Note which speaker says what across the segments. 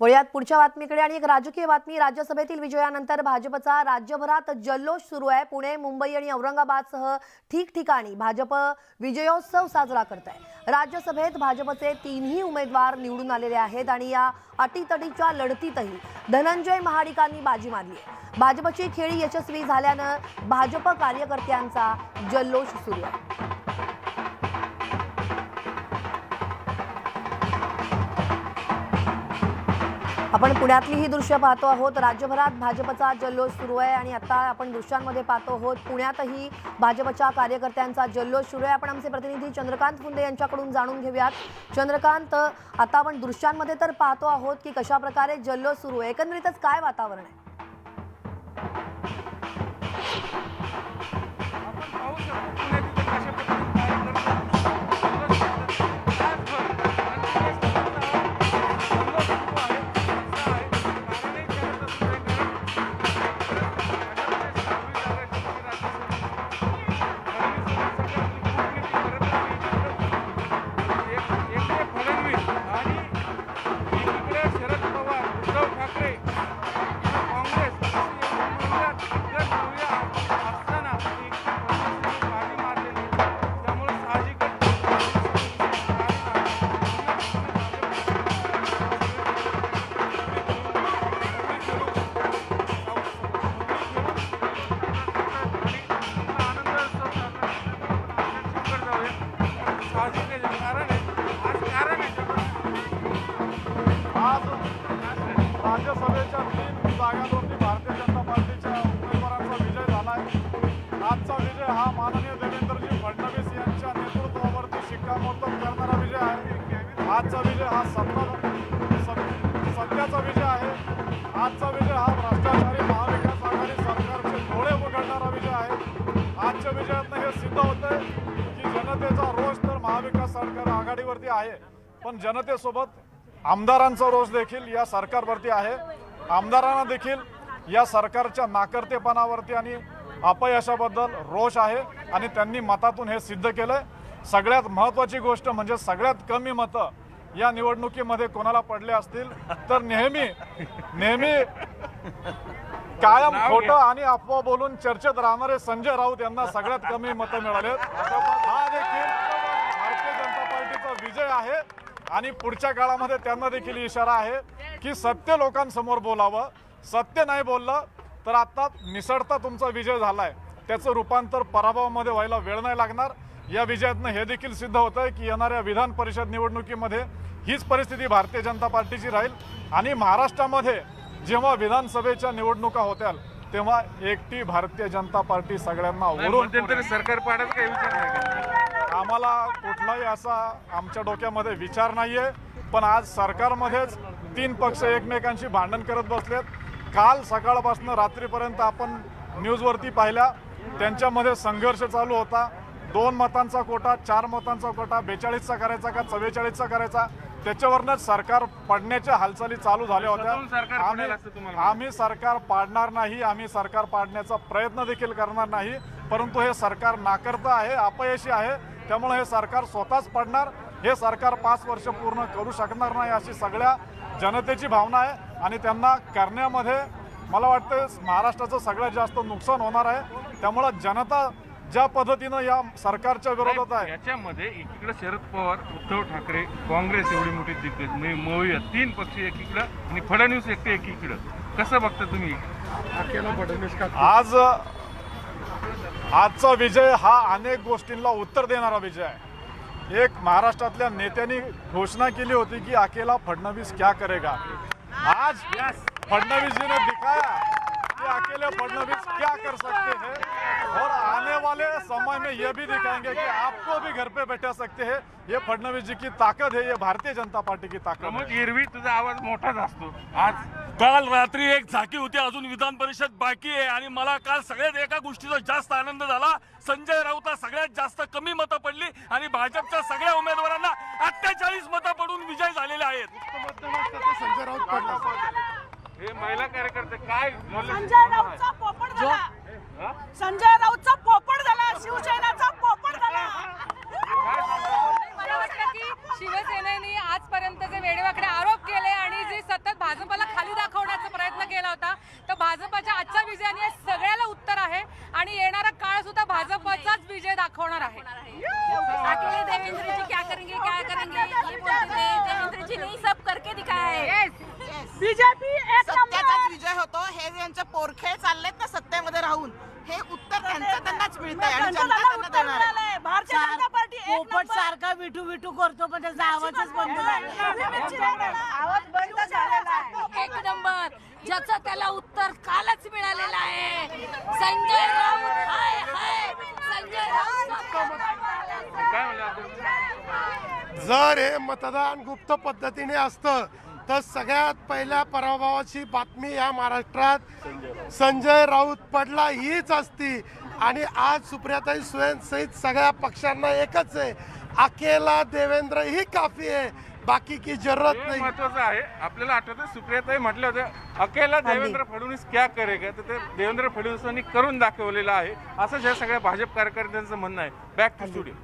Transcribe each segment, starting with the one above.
Speaker 1: वळूयात पुढच्या बातमीकडे आणि एक राजकीय बातमी. राज्यसभेतील विजयानंतर भाजपचा राज्यभरात जल्लोष सुरू आहे. पुणे मुंबई आणि औरंगाबादसह ठिकठिकाणी भाजप विजयोत्सव साजरा करत आहे राज्यसभेत भाजपचे तीनही उमेदवार निवडून आलेले आहेत आणि या अटीतटीच्या लढतीतही धनंजय महाडिकांनी बाजी मारली आहे. भाजपची खेळी यशस्वी झाल्यानं भाजप कार्यकर्त्यांचा जल्लोष सुरू आहे. आपण पुण्यातली ही दृश्य पाहतो आहोत. राज्यभरात भाजपचा जल्लोष सुरू आहे आणि आता आपण दृश्यांमध्ये पाहतो आहोत. पुण्यातही भाजपच्या कार्यकर्त्यांचा जल्लोष सुरू आहे. आपण आमचे प्रतिनिधी चंद्रकांत फुंदे यांच्याकडून जाणून घेऊयात. चंद्रकांत आता आपण दृश्यांमध्ये तर पाहतो आहोत की कशा प्रकारे जल्लोष सुरू आहे. एकंदरीतच काय वातावरण आहे?
Speaker 2: राज्यसभेच्या तीन जागांवरती भारतीय जनता पार्टीच्या उमेदवारांचा विजय झाला आहे आजचा विजय हा माननीय देवेंद्रजी फडणवीस यांच्या नेतृत्वावरती शिक्कामोर्तब करणारा विजय आहे. आजचा विजय हा सत्ता सत्याचा विजय आहे. आजचा विजय हा भ्रष्टाचारी महाविकास आघाडी सरकारचे डोळे उघडणारा विजय आहे. आजच्या विजयातनं हे सिद्ध होतंय की जनतेचा रोष तर महाविकास सरकार आघाडीवरती आहे. पण जनतेसोबत आमदारांचा रोष देखील या सरकारवरती आहे. आमदारांना देखील या सरकारच्या नाकर्तेपणावरती आणि अपयशाबद्दल रोष आहे आणि त्यांनी मतातून हे सिद्ध केलंय. सगळ्यात महत्त्वाची गोष्ट म्हणजे सगळ्यात कमी मतं या निवडणुकीमध्ये कोणाला पडले असतील? तर नेहमी नेहमी कायम खोटं आणि अफवा बोलून चर्चेत राहणारे संजय राऊत यांना सगळ्यात कमी मतं मिळाले हा देखील भारतीय जनता पार्टीचा विजय आहे. आणि पुढच्या काळामध्ये त्यांना देखील इशारा आहे की सत्य लोकांसमोर बोलावं. सत्य नाही बोललं तर आता निसडता तुमचा विजय झालाय. त्याचं रूपांतर पराभवामध्ये व्हायला वेळ नाही लागणार. या विजयातनं हे देखील सिद्ध होत आहे की येणाऱ्या विधान परिषद निवडणुकीमध्ये हीच परिस्थिती भारतीय जनता पार्टीची राहील. आणि महाराष्ट्रामध्ये जेव्हा विधानसभेच्या निवडणुका होत्याल तेव्हा एकटी भारतीय जनता पार्टी सगळ्यांना
Speaker 3: सरकार पाडायचा काही विचार?
Speaker 2: आम्हाला कुठलाही असा आमच्या डोक्यामध्ये विचार नाहीये पण आज सरकारमध्येच तीन पक्ष एकमेकांशी भांडण करत बसलेत. काल सकाळपासून रात्रीपर्यंत आपण न्यूजवरती पाहिल्या त्यांच्यामध्ये संघर्ष चालू होता. दोन मतांचा कोटा चार मतांचा कोटा बेचाळीसचा करायचा का चव्वेचाळीसचा करायचा? त्याच्यावरनंच सरकार पडण्याच्या हालचाली चालू झाल्या होत्या. आम्ही आम्ही सरकार पाडणार नाही आम्ही सरकार पाडण्याचा प्रयत्न देखील करणार नाही परंतु हे सरकार नाकर्ता आहे अपयशी आहे. त्यामुळे हे सरकार स्वतःच पडणार हे सरकार पाच वर्ष पूर्ण करू शकणार नाही अशी सगळ्या जनतेची भावना आहे आणि त्यांना करण्यामध्ये मला वाटतं महाराष्ट्राचं सगळ्यात जास्त नुकसान होणार आहे. त्यामुळं जनता ज्या पद्धतीनं या सरकारच्या विरोधात आहे
Speaker 3: याच्यामध्ये एकीकडे शरद पवार उद्धव ठाकरे काँग्रेस एवढी मोठी दिग्गज म्हणजे तीन पक्ष एकीकडं आणि फडणवीस एकटे एकीकडं. कसं बघता तुम्ही?
Speaker 2: आज आजचा विजय हा अनेक गोष्टींना उत्तर देणारा विजय आहे. एक महाराष्ट्रातल्या नेत्यांनी घोषणा केली होती की अकेला फडणवीस क्या करेगा? आज फडणवीस जी ने दिखाया अकेले फडणवीस क्या कर सकते हैं? और आने वाले समय में ये भी दिखाएंगे कि आपको भी घर पे बैठा सकते हैं। ये फडणवीस जी की ताकत है ये भारतीय जनता पार्टी की ताकद है।
Speaker 3: एरवी तुझा आवाज मोठाच असतो. आज
Speaker 4: काल रात्री एक झाकी होती अजून विधान परिषद बाकी आहे. आणि मला काल सगळ्यात एका गोष्टीचा जास्त आनंद झाला. संजय राऊतला सगळ्यात जास्त कमी मतं पडली आणि भाजपच्या सगळ्या उमेदवारांना अठ्ठेचाळीस मतं पडून विजय झालेले आहेत.
Speaker 3: हे महिला कार्यकर्ते काय?
Speaker 5: संजय राऊतचा पोपट झाला.
Speaker 3: हा?
Speaker 5: संजय राऊतचा पोपट झाला. शिवसेनेचा पोपट झाला.
Speaker 6: मला वाटतं की शिवसेनेने आजपर्यंत जे वेडेवाकडे आरोप केले आणि जे सतत भाजप भाजपच्या आजच्या विजयाने या सगळ्याला उत्तर आहे आणि येणारा काळ सुद्धा भाजपचाच विजय दाखवणार आहे.
Speaker 7: अकेले देवेंद्र जी क्या करेंगे क्या करेंगे ये बोलते थे. देवेंद्र जी ने सब करके दिखाए
Speaker 5: बीजेपी एक
Speaker 8: सत्याचाच
Speaker 5: नंबर
Speaker 8: विजय होतो हे यांचे पोरखे चाललेत ना सत्तेमध्ये राहून हे उत्तर त्यांचं त्यांनाच आणि जनता
Speaker 5: त्यांना
Speaker 8: देणार आहे.
Speaker 5: मिळालंय. भारतीय जनता पार्टी एक
Speaker 9: पोपट
Speaker 5: नंबर.
Speaker 9: सारखा विठू विठू करतो पण त्याचा आवाजच बंद झाला
Speaker 5: आवाज बंद झालेला आहे.
Speaker 7: एक नंबर. ज्याचं त्याला उत्तर कालच मिळालेलं आहे. संजय राऊत हाय हाय. संजय राऊत
Speaker 3: काय म्हणले अध्यक्ष
Speaker 10: जर हे मतदान गुप्त पद्धतीने असतं तर सगळ्यात पहिल्या पराभवाची बातमी या महाराष्ट्रात संजय राऊत पडला हीच असती. आणि आज सुप्रियाताई सुळे सहित सगळ्या पक्षांना एकच आहे. अकेला देवेंद्र ही काफी आहे. बाकी की जरूरत
Speaker 3: हे
Speaker 10: नाही.
Speaker 3: महत्वाचं आहे. आपल्याला आठवतं सुप्रियाताई म्हटलं होतं अकेला देवेंद्र फडणवीस क्या करेगा? तर ते देवेंद्र फडणवीसांनी करून दाखवलेलं आहे. असंच या सगळ्या भाजप कार्यकर्त्यांचं म्हणणं आहे. बॅक टू स्टुडिओ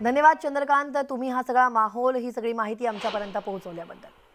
Speaker 1: धन्यवाद चंद्रकांत. तुम्ही हा सगळा माहोल ही सगळी माहिती आमच्यापर्यंत पोहोचवल्याबद्दल.